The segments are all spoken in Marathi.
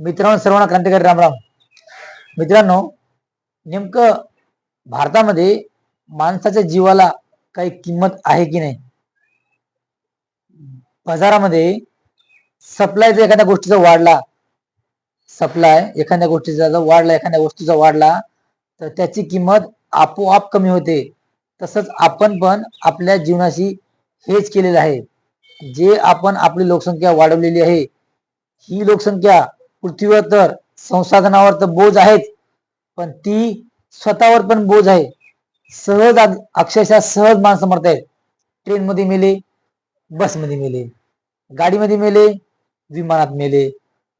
मित्रांनो सर्वांना क्रांतिकारी रामराम मित्रांनो नेमकं भारतामध्ये माणसाच्या जीवाला काही किंमत आहे की नाही? बाजारामध्ये सप्लाय जर एखाद्या गोष्टीचा वाढला सप्लाय एखाद्या गोष्टीचा जर वाढला एखाद्या वस्तूचा वाढला तर त्याची किंमत आपोआप कमी होते. तसंच आपण पण आपल्या जीवनाशी हेच केलेलं आहे. जे आपण आपली लोकसंख्या वाढवलेली आहे ही लोकसंख्या पृथ्वीवर तर संसाधनावर तर बोज आहेच पण ती स्वतःवर पण बोज आहे. सहज अक्षरशः सहज माणसं मरत आहेत. ट्रेन मध्ये मेले बसमध्ये मेले गाडीमध्ये मेले विमानात मेले.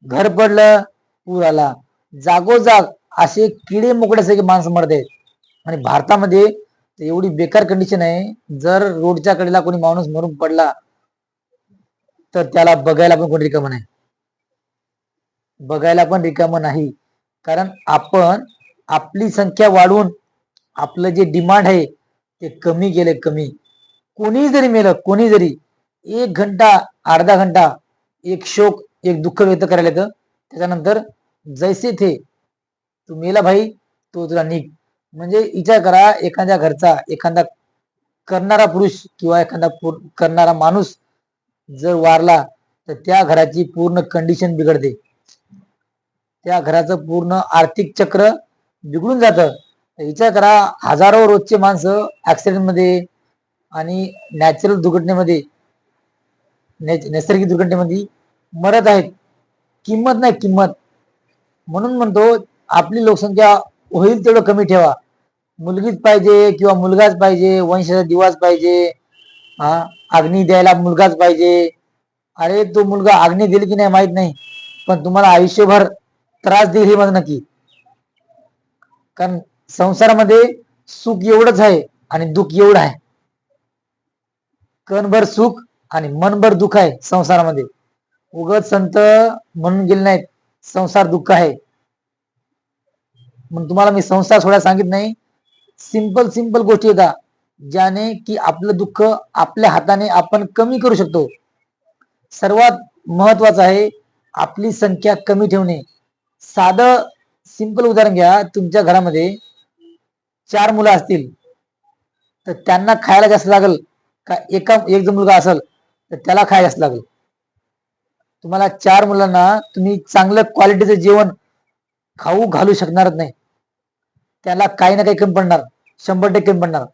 घर पडलं पूर आला. जागोजाग असे किडे मोकळे माणसं मरत आहेत. आणि भारतामध्ये एवढी बेकार कंडिशन आहे जर रोडच्या कडेला कोणी माणूस मरून पडला तर त्याला बघायला पण कोणी रिकम नाही बघायला पण रिकाम नाही. कारण आपण आपली संख्या वाढवून आपलं जे डिमांड आहे ते कमी केले कमी. कोणी जरी मेलं कोणी जरी एक घंटा अर्धा घंटा एक शोक एक दुःख व्यक्त करायला येतं. त्याच्यानंतर जैसे थे तू मेला भाई तो तुला निघ म्हणजे विचार करा एखाद्या घरचा एखादा करणारा पुरुष किंवा एखादा पुर- करणारा माणूस जर वारला तर त्या घराची पूर्ण कंडिशन बिघडते. त्या घराचं पूर्ण आर्थिक चक्र बिघडून जातं. विचार करा हजारो रोजचे माणसं ऍक्सिडेंटमध्ये आणि नॅचरल दुर्घटनेमध्ये नैसर्गिक दुर्घटनेमध्ये मरत आहेत. किंमत नाही किंमत. म्हणून म्हणतो आपली लोकसंख्या होईल तेवढं कमी ठेवा. मुलगीच पाहिजे किंवा मुलगाच पाहिजे वंशाचा दिवाच पाहिजे हा अग्नी द्यायला मुलगाच पाहिजे. अरे तो मुलगा अग्नी देईल की नाही माहीत नाही. पण तुम्हाला आयुष्यभर त्रास देईल हे माझं नक्की. कारण संसारामध्ये सुख एवढंच आहे आणि दुःख एवढं आहे. कणभर सुख आणि मनभर दुःख आहे संसारामध्ये. उगत संत म्हणून गेले नाहीत संसार दुःख आहे. म्हणून तुम्हाला मी संसार सोडायला सांगित नाही. सिंपल सिंपल गोष्टी येतात ज्याने की आपलं दुःख आपल्या हाताने आपण कमी करू शकतो. सर्वात महत्वाचं आहे आपली संख्या कमी ठेवणे. साधं सिंपल उदाहरण घ्या. तुमच्या घरामध्ये चार मुलं असतील. तर त्यांना खायला जास्त लागल का एका एक जो मुलगा असेल तर त्याला खायला जास्त लागेल. तुम्हाला चार मुलांना तुम्ही चांगलं क्वालिटीचं जेवण खाऊ घालू शकणारच नाही. त्याला काही ना काही कमी पडणार. शंभर टक्के कमी पडणार.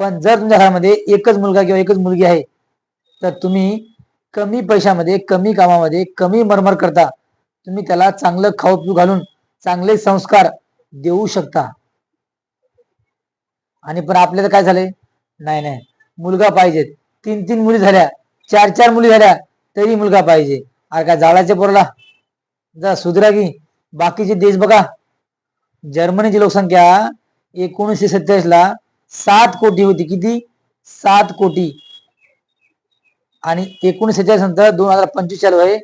पण जर तुमच्या घरामध्ये एकच मुलगा किंवा एकच मुलगी आहे तर तुम्ही कमी पैशामध्ये कमी कामामध्ये कमी मरमर करता तुम्ही त्याला चांगलं खाऊ पिऊ घालून चांगले संस्कार देऊ शकता. आणि पण आपल्याला काय झाले? नाही नाही. मुलगा पाहिजे. तीन तीन मुली झाल्या. चार चार मुली झाल्या तरी मुलगा पाहिजे. अरे काय जाळाच्या पोरला? जा सुधरा की. बाकीचे देश बघा. जर्मनीची लोकसंख्या एकोणीसशे सत्तेचाळीस ला सात कोटी होती. किती? सात कोटी. आणि एकोणीसशे सत्तेचाळीस नंतर दोन हजार पंचवीस चालू आहे.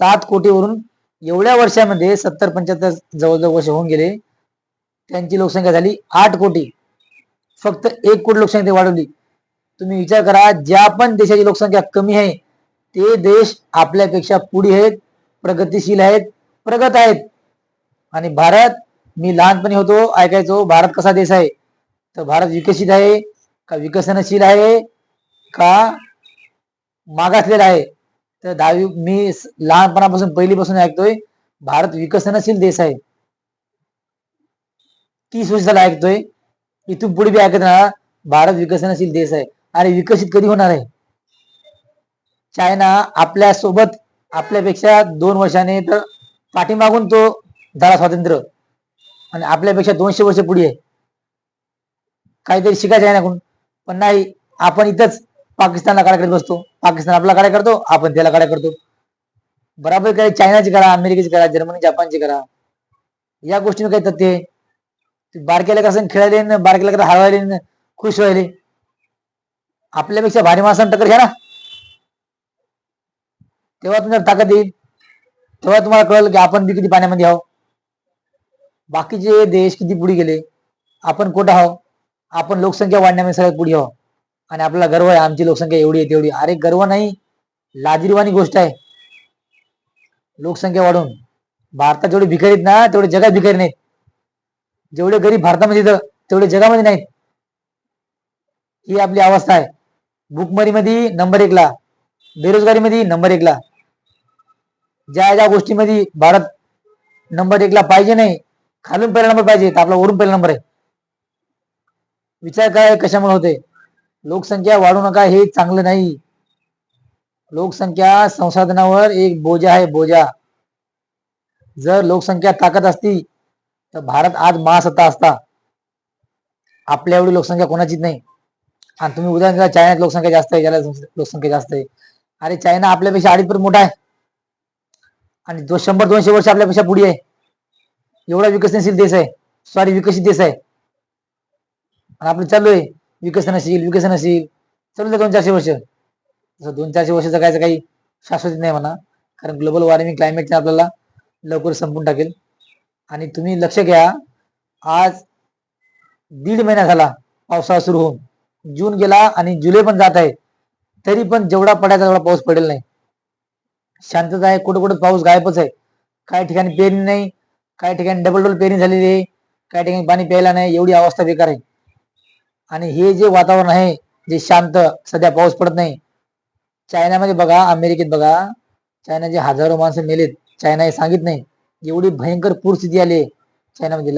सात कोटीवरून एवढ्या वर्षामध्ये सत्तर पंच्याहत्तर जवळजवळ वर्ष होऊन गेले. त्यांची लोकसंख्या झाली आठ कोटी. फक्त एक कोटी लोकसंख्या वाढवली. तुम्ही विचार करा ज्या पण देशाची लोकसंख्या कमी आहे ते देश आपल्यापेक्षा पुढे आहेत प्रगतिशील आहेत प्रगत आहेत. आणि भारत मी लहानपणी होतो ऐकायचो भारत कसा देश आहे? तर भारत विकसित आहे का विकसनशील आहे? का मागासलेला आहे. तर दहावी मी लहानपणापासून पहिलीपासून ऐकतोय भारत विकसनशील देश आहे. तीस वर्षाला ऐकतोय. इथून पुढे बी ऐकत राहणार भारत विकसनशील देश आहे. अरे विकसित कधी होणार आहे? चायना आपल्यासोबत आपल्यापेक्षा दोन वर्षाने तर पाठीमागून तो झाला स्वातंत्र्य. आणि आपल्यापेक्षा दोनशे वर्ष पुढे आहे. काहीतरी शिकायचं आहे ना कोण? पण नाही आपण इथंच पाकिस्तानला काड्या करत बसतो. पाकिस्तान आपला काय करतो आपण त्याला काय करतो बराबर काही चायनाची करा अमेरिकेची करा जर्मनी जपानची करा। या गोष्टीनं काही तथ्य आहे बारक्याला कसं खेळायले न बारक्याला कसं हळवायले खुश व्हायले आपल्यापेक्षा भारी माणसानं टक्कर घ्या ना? तेव्हा तुम्हाला ताकद येईल तेव्हा तुम्हाला कळेल की आपण बी किती पाण्यामध्ये आहो बाकीचे देश किती पुढे गेले आपण कुठं आहो आपण लोकसंख्या वाढण्यामध्ये सगळ्यात पुढे आहो आणि आपल्याला गर्व आहे आमची लोकसंख्या एवढी आहे तेवढी अरे गर्व नाही लाजिरवाणी गोष्ट आहे. लोकसंख्या वाढून. भारतात जेवढे भिकारी आहेत ना तेवढे जगात भिकारी नाहीत. जेवढे गरीब भारतामध्ये तेवढे जगामध्ये नाहीत. ही आपली अवस्था आहे. भूकमरीमध्ये नंबर एकला बेरोजगारीमध्ये नंबर एकला ज्या ज्या गोष्टीमध्ये भारत नंबर एकला पाहिजे नाही खालून पहिला नंबर पाहिजे तर आपला वरून पहिला नंबर आहे. विचार काय कशामुळे होते लोकसंख्या वाढू नका हे चांगलं नाही. लोकसंख्या संसाधनावर एक बोजा आहे बोजा. जर लोकसंख्या ताकद असती तर भारत आज महासत्ता असता. आपल्या एवढी लोकसंख्या कोणाचीच नाही. आणि तुम्ही उदाहरण द्या चायनात लोकसंख्या जास्त आहे ज्याला लोकसंख्या जास्त आहे. अरे चायना आपल्यापेक्षा अडीच मोठा आहे. आणि दो शंभर दोनशे वर्ष आपल्यापेक्षा पुढे आहे. एवढा विकसनशील देश आहे. सॉरी विकसित देश आहे. आणि आपलं चालू आहे. विकसनशील विकसनशील चालू द्या दोन चारशे वर्ष. तसं दोन चारशे वर्ष जगायचं काही शाश्वत नाही म्हणा. कारण ग्लोबल वॉर्मिंग क्लायमेटने आपल्याला लवकर संपून टाकेल. आणि तुम्ही लक्ष घ्या आज दीड महिना झाला पावसाळा सुरू होऊन. जून गेला आणि जुलै पण जात आहे. तरी पण जेवढा पडायचा तेवढा पाऊस पडेल नाही. शांतता आहे कुठं कुठं पाऊस गायबच आहे. काही ठिकाणी पेरणी नाही काही ठिकाणी डबल डबल पेरणी झालेली आहे. काही ठिकाणी पाणी प्यायला नाही एवढी अवस्था बेकार आहे. आणि हे जे वातावरण आहे जे शांत सध्या पाऊस पडत नाही. चायनामध्ये बघा अमेरिकेत बघा चायनाचे हजारो माणसं मेलेत. चायना हे सांगित नाही. एवढी भयंकर पूरस्थिती आली चायनामध्ये म्हणजे